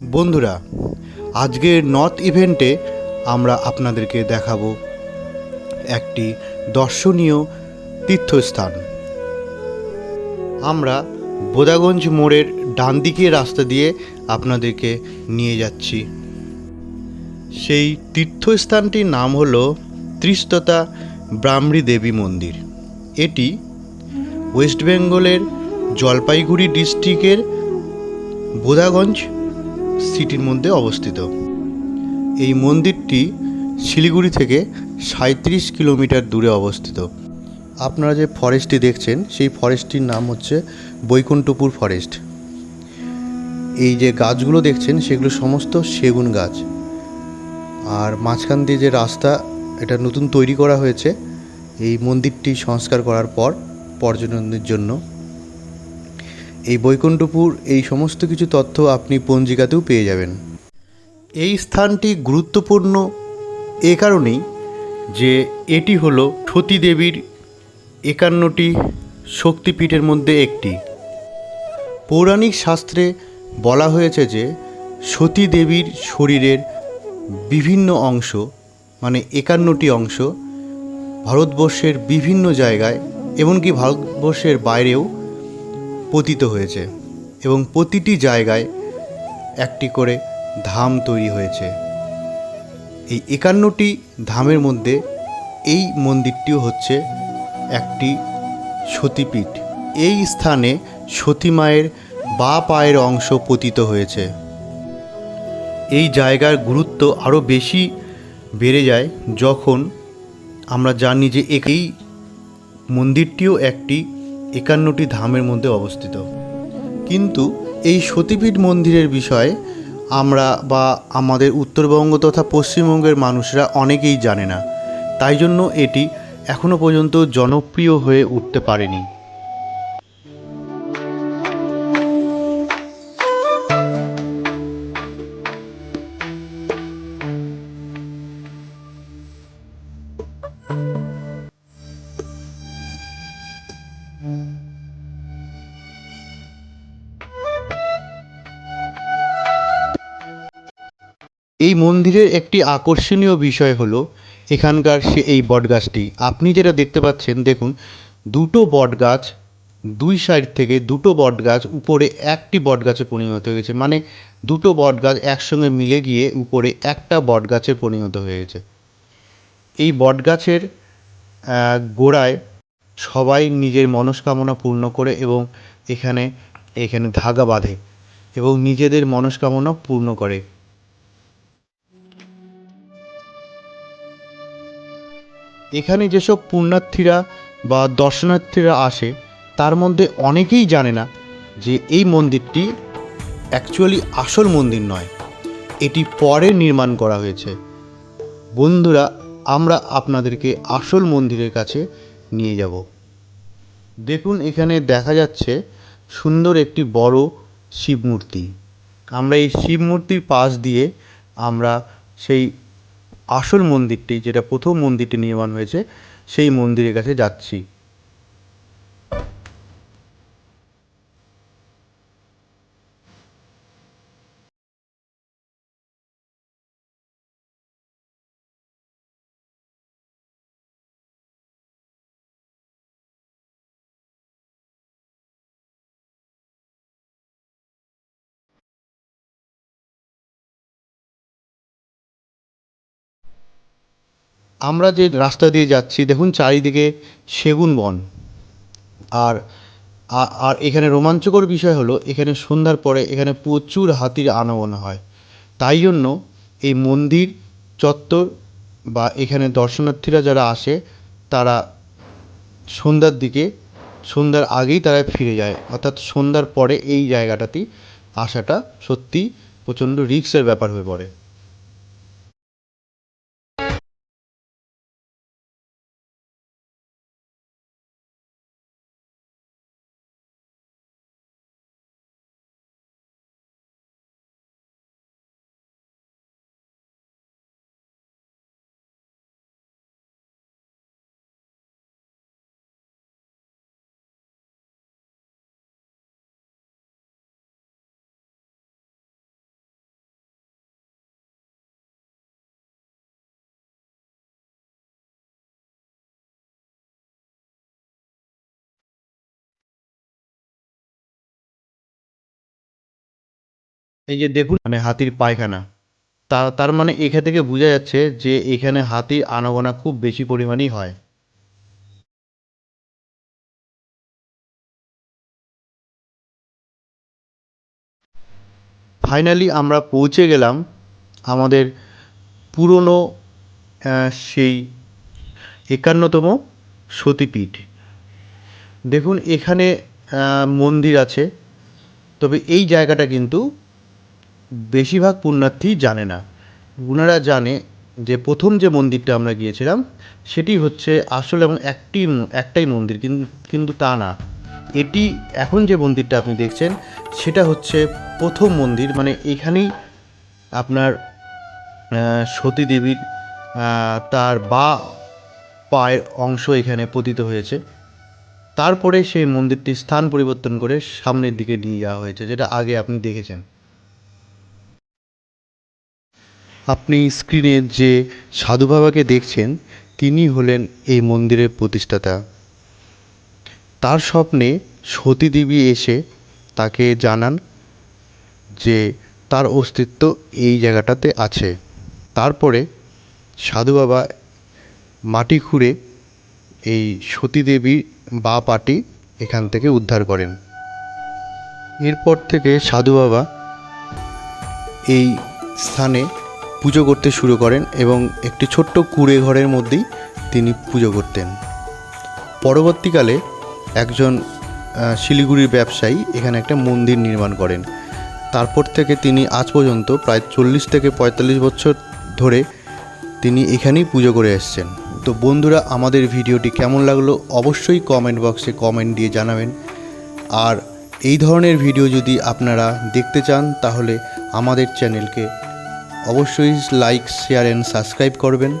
বন্ধুরা, আজকের নর্থ ইভেন্টে আমরা আপনাদেরকে দেখাবো একটি দর্শনীয় তীর্থস্থান। আমরা বোদাগঞ্জ মোড়ের ডান দিকে রাস্তা দিয়ে আপনাদেরকে নিয়ে যাচ্ছি। সেই তীর্থস্থানটির নাম হল ত্রিস্ততা ব্রাহ্মী দেবী মন্দির। এটি ওয়েস্ট বেঙ্গলের জলপাইগুড়ি ডিস্ট্রিক্টের বোদাগঞ্জ সিটির মধ্যে অবস্থিত। এই মন্দিরটি শিলিগুড়ি থেকে সাঁত্রিশ কিলোমিটার দূরে অবস্থিত। আপনারা যে ফরেস্টটি দেখছেন, সেই ফরেস্টটির নাম হচ্ছে বৈকুণ্ঠপুর ফরেস্ট এই যে গাছগুলো দেখছেন, সেগুলো সমস্ত সেগুন গাছ। আর মাঝখান দিয়ে যে রাস্তা, এটা নতুন তৈরি করা হয়েছে। এই মন্দিরটি সংস্কার করার পর, পর্যটনদের জন্য। এই বৈকুণ্ঠপুর এই সমস্ত কিছু তথ্য আপনি পঞ্জিকাতেও পেয়ে যাবেন। এই স্থানটি গুরুত্বপূর্ণ এ কারণেই যে এটি হলো সতী দেবীর একান্নটি শক্তিপীঠের মধ্যে একটি। পৌরাণিক শাস্ত্রে বলা হয়েছে যে সতী দেবীর শরীরের বিভিন্ন অংশ মানে একান্নটি অংশ, ভারতবর্ষের বিভিন্ন জায়গায়, এমনকি ভারতবর্ষের বাইরেও পতিত হয়েছে এবং প্রতিটি জায়গায় একটি করে ধাম তৈরি হয়েছে। এই একান্নটি ধামের মধ্যে এই মন্দিরটিও হচ্ছে একটি সতীপীঠ। এই স্থানে সতী মায়ের বা পায়ের অংশ পতিত হয়েছে। এই জায়গার গুরুত্ব আরও বেশি বেড়ে যায় যখন আমরা জানি যে এই মন্দিরটিও একটি একান্নটি ধামের মধ্যে অবস্থিত। কিন্তু এই সতীপীঠ মন্দিরের বিষয়ে আমরা বা আমাদের উত্তরবঙ্গ তথা পশ্চিমবঙ্গের মানুষরা অনেকেই জানে না। তাই জন্য এটি এখনও পর্যন্ত জনপ্রিয় হয়ে উঠতে পারেনি। এই মন্দিরের একটি আকর্ষণীয় বিষয় হলো এখানকার সে এই বটগাছটি। আপনি যেটা দেখতে পাচ্ছেন, দেখুন, দুটো বটগাছ, দুই সাইড থেকে দুটো বটগাছ, উপরে একটি বটগাছে পরিণত হয়েছে মানে দুটো বটগাছ একসঙ্গে মিলে গিয়ে উপরে একটা বটগাছে পরিণত হয়েছে। এই বটগাছের গোড়ায় সবাই নিজের মনস্কামনা পূর্ণ করে এবং এখানে এখানে ধাগা বাঁধে এবং নিজেদের মনস্কামনা পূর্ণ করে। এখানে যেসব পুণ্যার্থীরা বা দর্শনার্থীরা আসে, তার মধ্যে অনেকেই জানে না যে এই মন্দিরটি অ্যাকচুয়ালি আসল মন্দির নয়। এটি পরে নির্মাণ করা হয়েছে। বন্ধুরা, আমরা আপনাদেরকে আসল মন্দিরের কাছে নিয়ে যাব। দেখুন, এখানে দেখা যাচ্ছে সুন্দর একটি বড় শিব মূর্তি। আমরা এই শিব মূর্তির পাশ দিয়ে আমরা সেই আসল মন্দিরটি যেটা প্রথম মন্দিরটি নির্মাণ হয়েছে সেই মন্দিরের কাছে যাচ্ছি। আমরা যে রাস্তা দিয়ে যাচ্ছি, দেখুন চারিদিকে সেগুন বন। আর আর এখানে রোমাঞ্চকর বিষয় হলো, এখানে সন্ধ্যার পরে এখানে প্রচুর হাতির আনাগোনা হয়। তাই জন্য এই মন্দির চত্বর বা এখানে দর্শনার্থীরা যারা আসে, তারা সন্ধ্যার দিকে, সন্ধ্যার আগেই তারা ফিরে যায়। অর্থাৎ সন্ধ্যার পরে এই জায়গাটাতেই আসাটা সত্যিই প্রচণ্ড রিস্কের ব্যাপার হয়ে পড়ে। এই যে দেখুন মানে হাতির পায়খানা। তা, তার মানে এখান থেকে বোঝা যাচ্ছে যে এখানে হাতির আনাগোনা খুব বেশি পরিমাণেই হয়। ফাইনালি আমরা পৌঁছে গেলাম আমাদের পুরনো সেই একান্নতম সতীপীঠ। দেখুন, এখানে মন্দির আছে, তবে এই জায়গাটা কিন্তু বেশিরভাগ পুণ্যার্থী জানে না। ওনারা জানে যে প্রথম যে মন্দিরটা আমরা গিয়েছিলাম, সেটি হচ্ছে আসলে এবং একটি একটাই মন্দির কিন্তু তা না। এটি এখন যে মন্দিরটা আপনি দেখছেন, সেটা হচ্ছে প্রথম মন্দির মানে এখানেই আপনার সতী দেবীর তার বা পায়ের অংশ এখানে পতিত হয়েছে। তারপরে সেই মন্দিরটি স্থান পরিবর্তন করে সামনের দিকে নিয়ে যাওয়া হয়েছে, যেটা আগে আপনি দেখেছেন। আপনি স্ক্রিনে যে সাধু বাবাকে দেখছেন, তিনি হলেন এই মন্দিরের প্রতিষ্ঠাতা। তার স্বপ্নে সতী দেবী এসে তাকে জানান যে তার অস্তিত্ব এই জায়গাটাতে আছে। তারপরে সাধু বাবা মাটি খুঁড়ে এই সতী দেবীর বা পাটি এখান থেকে উদ্ধার করেন। এরপর থেকে সাধু বাবা এই স্থানে পুজো করতে শুরু করেন এবং একটি ছোট্ট কুঁড়ে ঘরের মধ্যেই তিনি পুজো করতেন। পরবর্তীকালে একজন শিলিগুড়ির ব্যবসায়ী এখানে একটা মন্দির নির্মাণ করেন। তারপর থেকে তিনি আজ পর্যন্ত প্রায় চল্লিশ থেকে পঁয়তাল্লিশ বছর ধরে তিনি এখানেই পুজো করে এসছেন। তো বন্ধুরা, আমাদের ভিডিওটি কেমন লাগল অবশ্যই কমেন্ট বক্সে কমেন্ট দিয়ে জানাবেন। আর এই ধরনের ভিডিও যদি আপনারা দেখতে চান, তাহলে আমাদের চ্যানেলকে অবশ্যই লাইক শেয়ার অ্যান্ড সাবস্ক্রাইব করবেন।